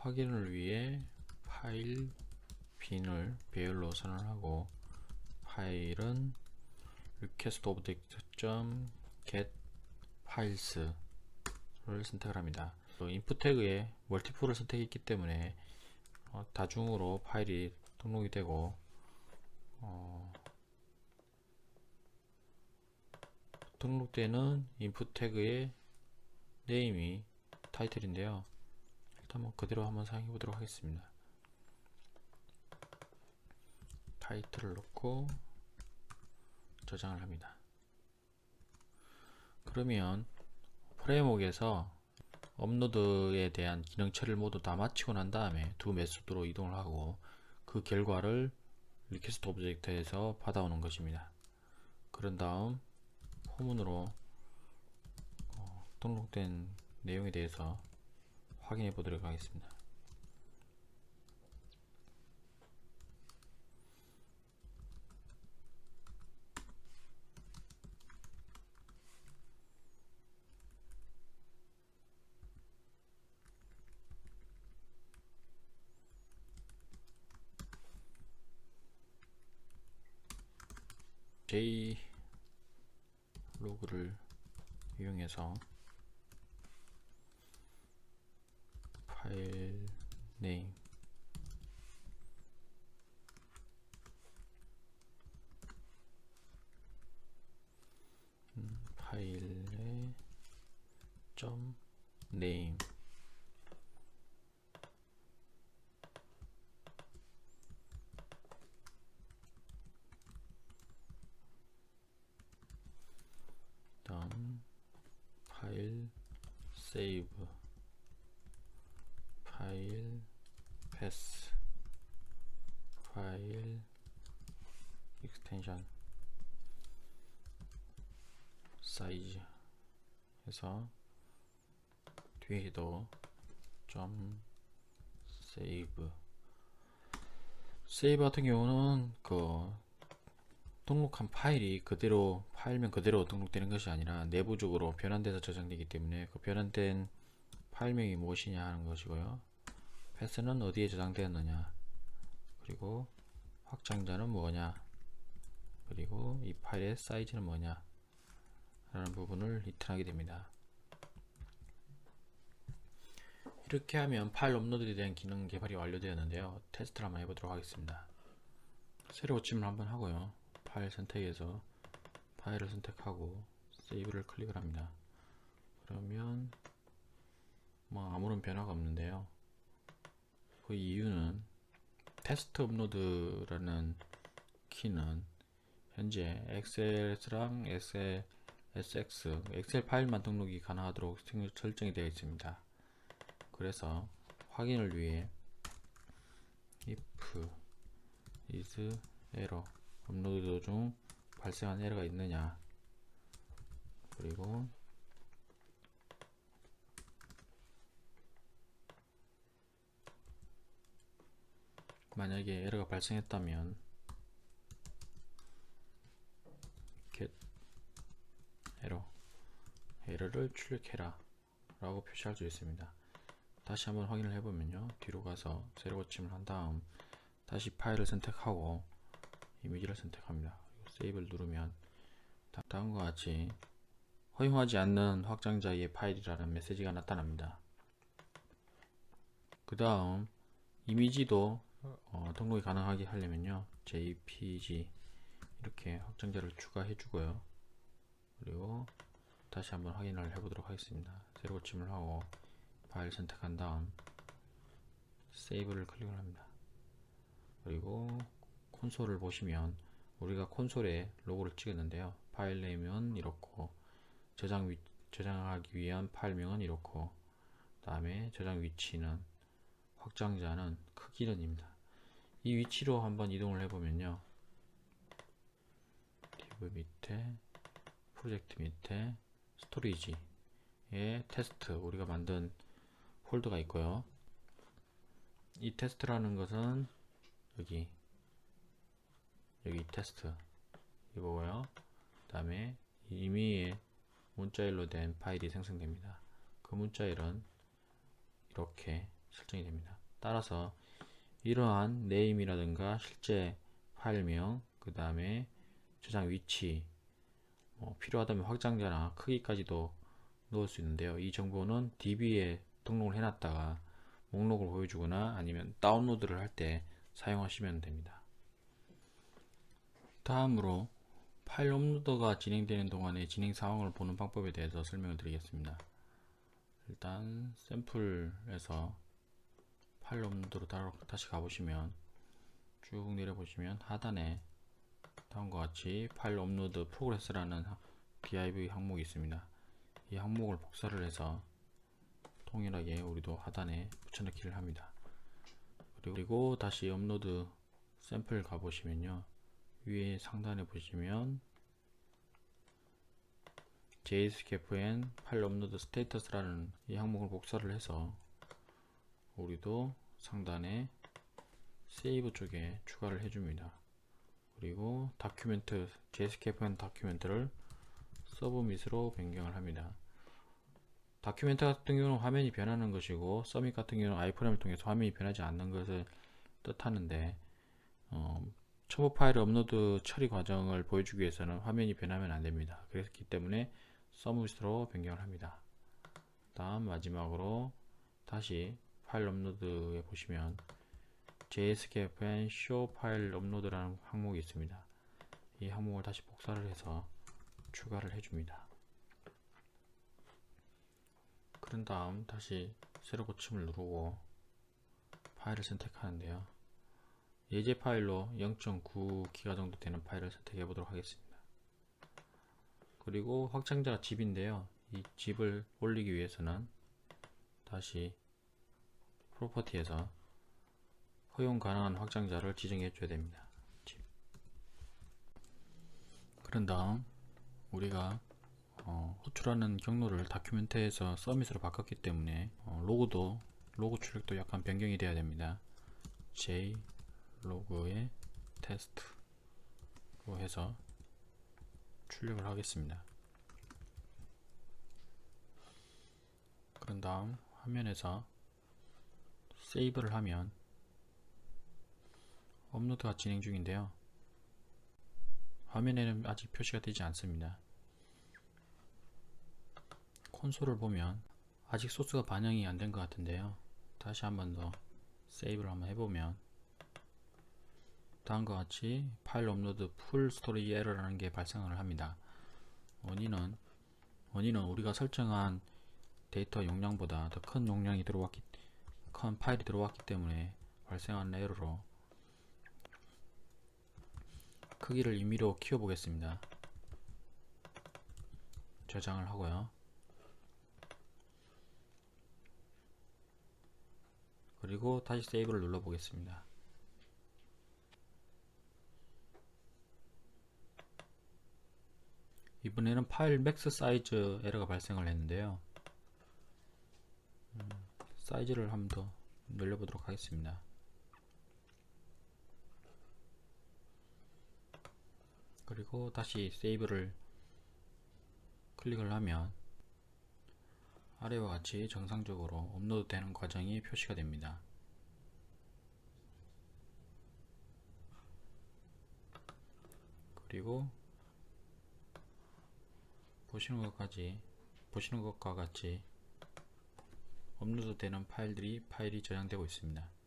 확인을 위해 파일 빈을 배열로 선언하고 파일은 request object.get files를 선택을 합니다. 또 인풋 태그에 멀티플을 선택했기 때문에 어, 다중으로 파일이 등록이 되고 어, 등록되는 인풋 태그의 네임이 타이틀인데요. 뭐 그대로 한번 사용해 보도록 하겠습니다. 타이틀을 넣고 저장을 합니다. 그러면 프레임워크에서 업로드에 대한 기능 처리를 모두 다 마치고 난 다음에 두 메소드로 이동을 하고 그 결과를 리퀘스트 오브젝트에서 받아오는 것입니다. 그런 다음 포문으로 어, 등록된 내용에 대해서 확인해 보도록 하겠습니다. J 로그를 이용해서 파일 네임 음, 파일의 점 네임 다음 파일 세이브 파일 패스 파일 익스텐션 사이즈 해서 뒤에도 좀 세이브 세이브 같은 경우는 그 등록한 파일이 그대로 파일명 그대로 등록되는 것이 아니라 내부적으로 변환돼서 저장되기 때문에 그 변환된 파일명이 무엇이냐 하는 것이고요. 패스는 어디에 저장되었느냐 그리고 확장자는 뭐냐 그리고 이 파일의 사이즈는 뭐냐 라는 부분을 리턴하게 됩니다. 이렇게 하면 파일 업로드에 대한 기능 개발이 완료되었는데요. 테스트를 한번 해보도록 하겠습니다. 새로 고침을 한번 하고요. 파일 선택에서 파일을 선택하고 세이브를 클릭을 합니다. 그러면 뭐 아무런 변화가 없는데요. 그 이유는 테스트 업로드라는 키는 현재 엑셀 SX, 엑셀 파일만 등록이 가능하도록 설정이 되어 있습니다. 그래서 확인을 위해 if is error 업로드 중 발생한 에러가 있느냐 그리고 만약에 에러가 발생했다면 get 에러 에러를 출력해라 라고 표시할 수 있습니다 다시 한번 확인을 해보면요 뒤로 가서 새로 고침을 한 다음 다시 파일을 선택하고 이미지를 선택합니다. 세이브를 누르면 다음과 같이 허용하지 않는 확장자의 파일이라는 메시지가 나타납니다. 그 다음 이미지도 어, 등록이 가능하게 하려면요. Jpg 이렇게 확장자를 추가해 주고요. 그리고 다시 한번 확인을 해 보도록 하겠습니다. 새로 고침을 하고 파일 선택한 다음 세이브를 클릭을 합니다. 그리고 콘솔을 보시면 우리가 콘솔에 로고를 찍었는데요. 파일 네임은 이렇고 저장 위, 저장하기 위한 파일명은 이렇고 다음에 저장 위치는 확장자는 크기는입니다. 이 위치로 한번 이동을 해보면요. 디브 밑에 프로젝트 밑에 스토리지에 테스트 우리가 만든 폴더가 있고요. 이 테스트라는 것은 여기 여기 테스트 이거고요 그 다음에 이미의 문자일로 된 파일이 생성됩니다 그 문자일은 이렇게 설정이 됩니다. 따라서 이러한 네임이라든가 실제 파일명, 그 다음에 저장 위치, 뭐 필요하다면 확장자나 크기까지도 넣을 수 있는데요. 이 정보는 DB에 등록을 해놨다가 목록을 보여주거나 아니면 다운로드를 할 때 사용하시면 됩니다. 다음으로 파일 업로드가 진행되는 동안의 진행 상황을 보는 방법에 대해서 설명을 드리겠습니다. 일단 샘플에서 파일 업로드로 다시 가보시면 쭉 내려보시면 하단에 다음과 같이 파일 업로드 프로그레스라는 div 항목이 있습니다. 이 항목을 복사를 해서 동일하게 우리도 하단에 붙여넣기를 합니다. 그리고 다시 업로드 샘플 가보시면요. 위에 상단에 보시면 JSKFN 파일 업로드 스테이터스라는 이 항목을 복사를 해서 우리도 상단에 세이브 쪽에 추가를 해줍니다. 그리고 다큐멘트 JSKFN 다큐멘트를 서브밋으로 변경을 합니다. 다큐멘트 같은 경우는 화면이 변하는 것이고 서밋 같은 경우는 아이프레임을 통해서 화면이 변하지 않는 것을 뜻하는데 어, 첨부 파일 업로드 처리 과정을 보여주기 위해서는 화면이 변하면 안됩니다. 그렇기 때문에 서밋으로 변경을 합니다. 다음 마지막으로 다시 파일 업로드에 보시면 JSKFN show 파일 업로드라는 항목이 있습니다. 이 항목을 다시 복사를 해서 추가를 해줍니다. 그런 다음 다시 새로 고침을 누르고 파일을 선택하는데요. 예제 파일로 0.9기가 정도 되는 파일을 선택해 보도록 하겠습니다. 그리고 확장자가 집인데요. 이 집을 올리기 위해서는 다시 프로퍼티에서 허용 가능한 확장자를 지정해 줘야 됩니다. 집. 그런 다음 우리가 어, 호출하는 경로를 다큐멘트에서 서밋으로 바꿨기 때문에 어, 로고도 로고 출력도 약간 변경이 돼야 됩니다. J 로그의 테스트로 해서 출력을 하겠습니다. 그런 다음 화면에서 세이브를 하면 업로드가 진행 중인데요. 화면에는 아직 표시가 되지 않습니다. 콘솔을 보면 아직 소스가 반영이 안 된 것 같은데요. 다시 한 번 더 세이브를 한번 해보면 다음과 같이 파일 업로드 풀 스토리지 에러라는 게 발생을 합니다. 원인은 원인은 우리가 설정한 데이터 용량보다 더 큰 용량이 들어왔기 큰 파일이 들어왔기 때문에 발생한 에러로 크기를 임의로 키워 보겠습니다. 저장을 하고요. 그리고 다시 세이브를 눌러 보겠습니다. 이번에는 파일 맥스 사이즈 에러가 발생을 했는데요. 음, 사이즈를 한 번 더 늘려보도록 하겠습니다. 그리고 다시 세이브를 클릭을 하면 아래와 같이 정상적으로 업로드 되는 과정이 표시가 됩니다. 그리고 보시는 것까지 보시는 것과 같이 업로드 되는 파일들이 파일이 저장되고 있습니다.